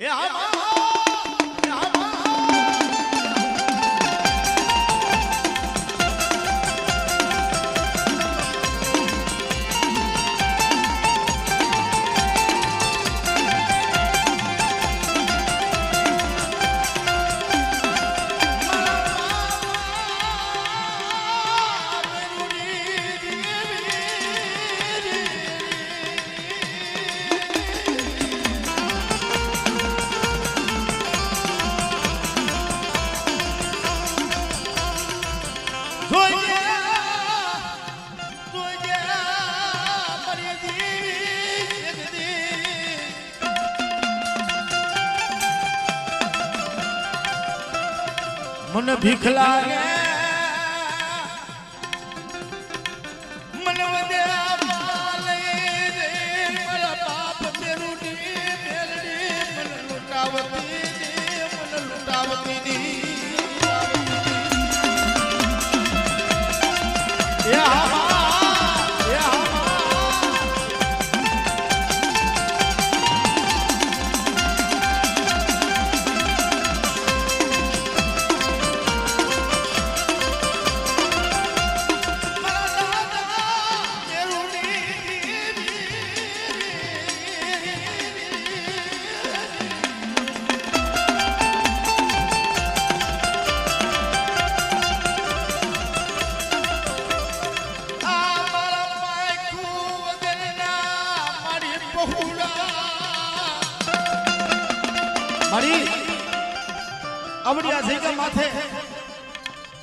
એ હા મને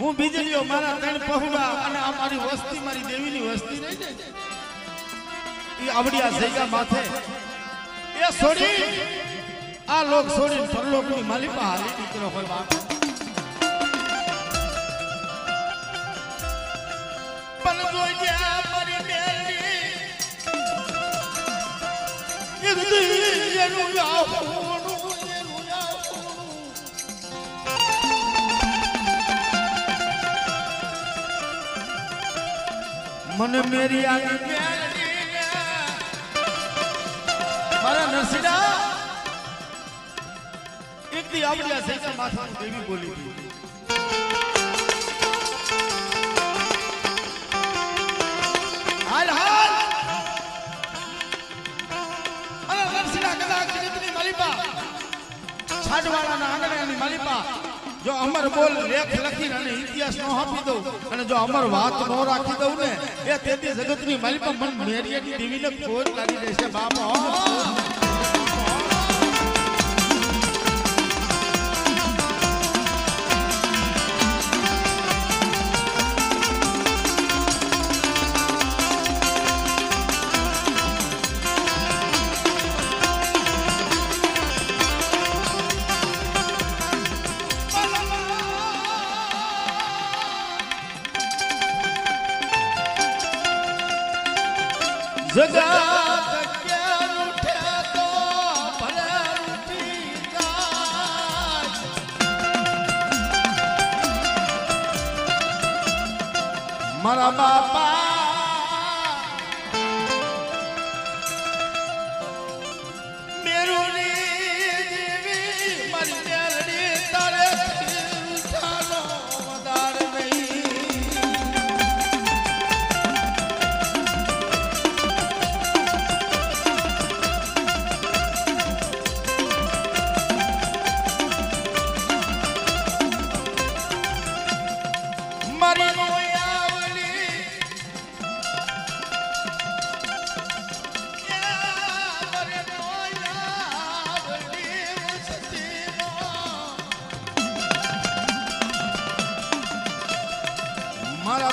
હું બીજલીઓ, મારા ત્રણ પહોળા અને આ મારી વસ્તી, મારી દેવીની વસ્તી. રહી ને એ અવડિયા જઈકા માથે. એ છોડી, આ લોક છોડીને પરલોકની માલિકા હાલી દીકરો હોય બાપ. પણ જોઈએ મારી બેલી, એ દી એનું આવું મને મેરી મારા નરસિંહા એક દી આવડ્યા સૈકા માથાનું દેવી બોલી માલિપા છાડવાળાના આંગણાની માલિપા. જો અમર બોલ લેખ લખીને અને ઇતિહાસ નો આપી દઉં અને જો અમર વાત નો રાખી દઉં ને, એ તેથી જગતની પણ મન મેરિયાની દેવીને ખોજ લાગી રહેશે બાપ.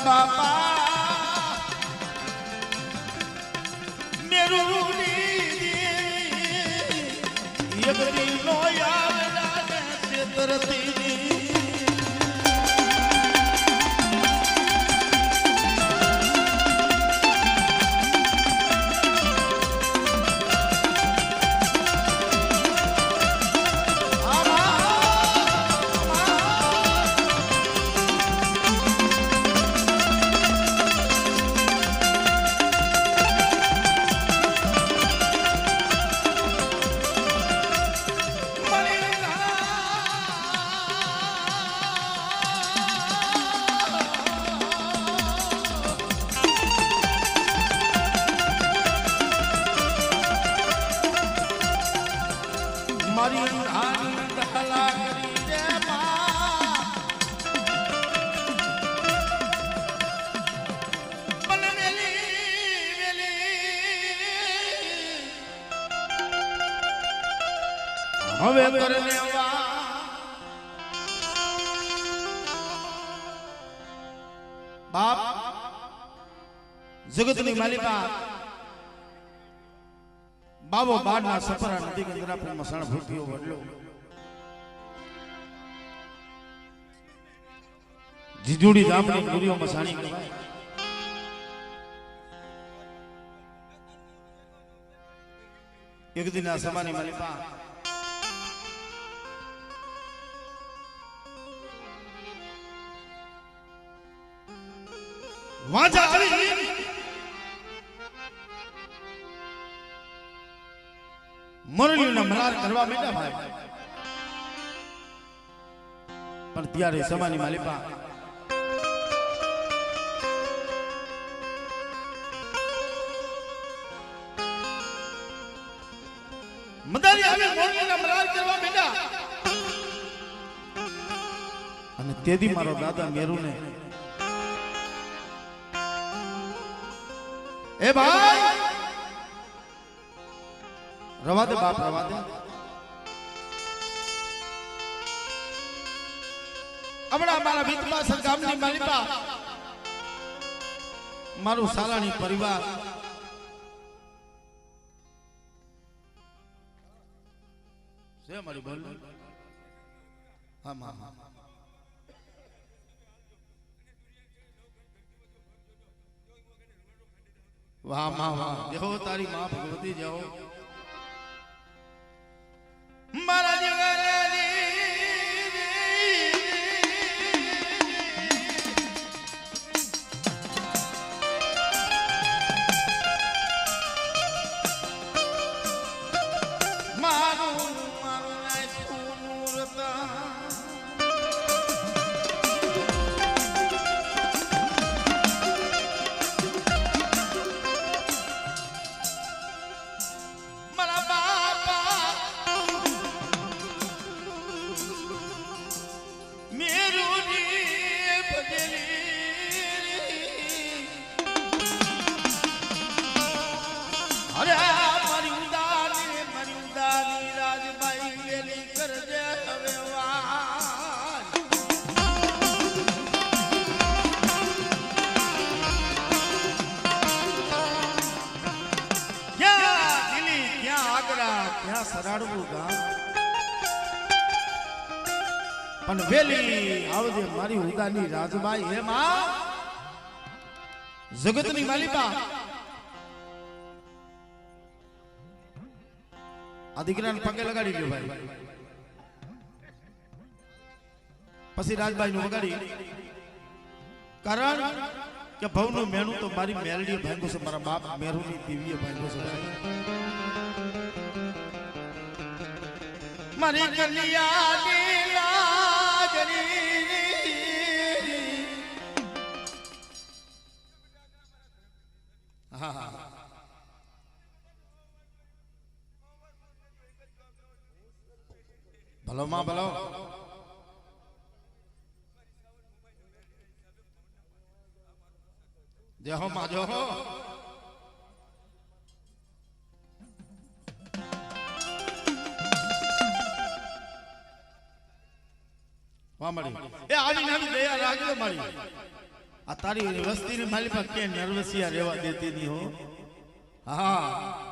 મારા હવે કરને વા બાપ જગતની માલિકા બાબો બારના સફરા નદી ગંગરાપુર મસાણ ભૂખ્યો વડલો જીજુડી ગામની ગુરીઓ મસાણી કહેવાય એક દિન આ સભાની માલિકા વાંચા આવી. મરણીઓને કરવા માંડ્યા ભાઈ. ત્યારે સમાની માલિકા મદારી અને તેથી મારો દાદા મેરુને એ ભાઈ? રવા દે બાપ રવા દે. હમણાં મારા વિધવા ગામની માલિકા મારું સાલાણી પરિવાર. છે મારી બોલ હા હા વાહ વાહ વાહ. જહો તારી માં ભગવતી જાઓ. મારા મારું પણ વેલી, આવજે, મારી ઉદાની રાજબાઈ હે માં? જગતની માલિકા. આ દીકરાને પગે લગાડી દો ભાઈ. પછી રાજબાઈ નું વગાડી. કારણ કે ભવનું મેણું તો મારી મેલડી ભાંગ્યું છે, મારા બાપ મેરુની દીવીએ ભાંગ્યું છે મારી હા ભલો માં ભલો. દેહો માં જો વાહ મળી એ આવી નાની દયા રાખજો મારી. આ તારી વસ્તીની મારી પર કે નર્વસિયા રહેવા દેતી નહીં હો. હા.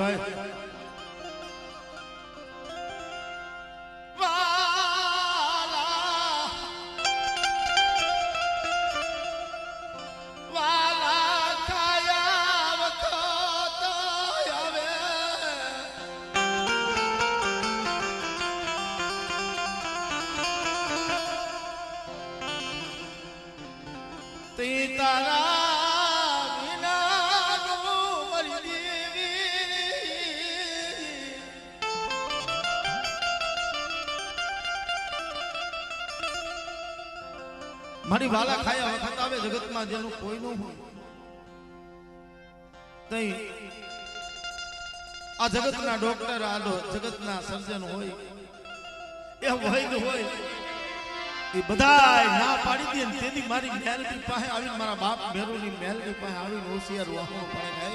હા મારી વાલા ખાયા વખત આવે જગતમાં જેનું કોઈનું હોય. તઈ આ જગતના ડોક્ટર આ જગતના સર્જન હોય, એ વૈદ હોય, એ બધા ના પાડી દે ને મારી મહેલની પાસે આવીને મારા બાપ મેરુની મહેલની પાસે આવીને હોશિયાર વાહનો પડે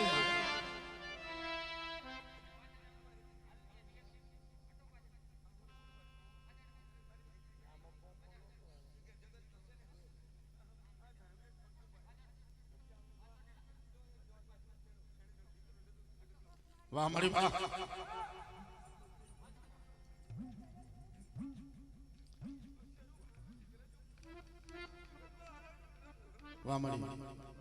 વાહ મારી વાહ. વાહ મારી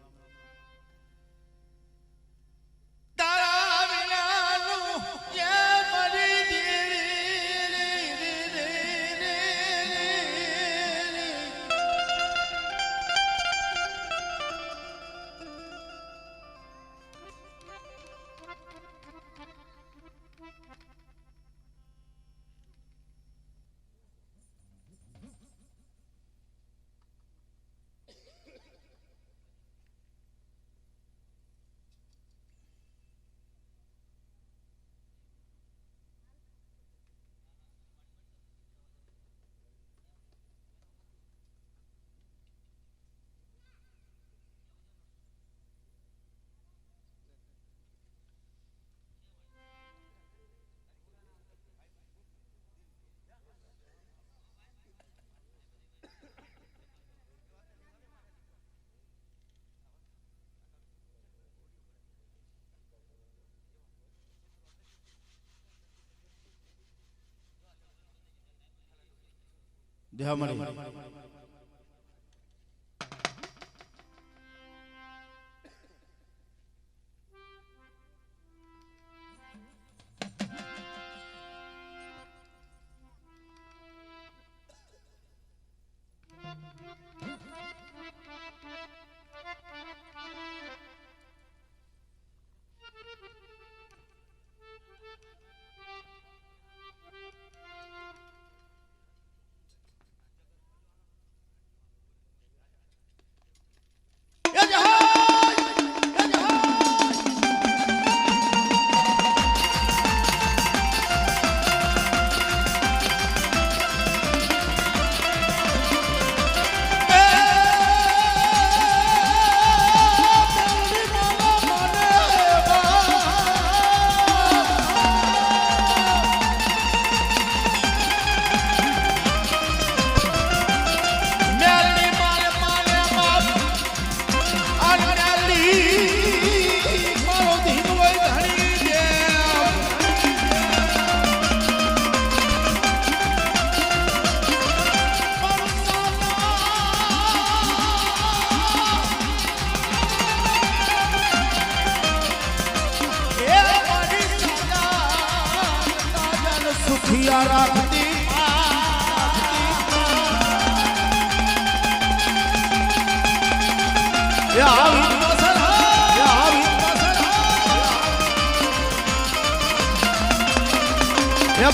દેહ સુખિયા રાખતી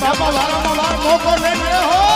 બાપા વારામાં વાર મોકો લઈને હો.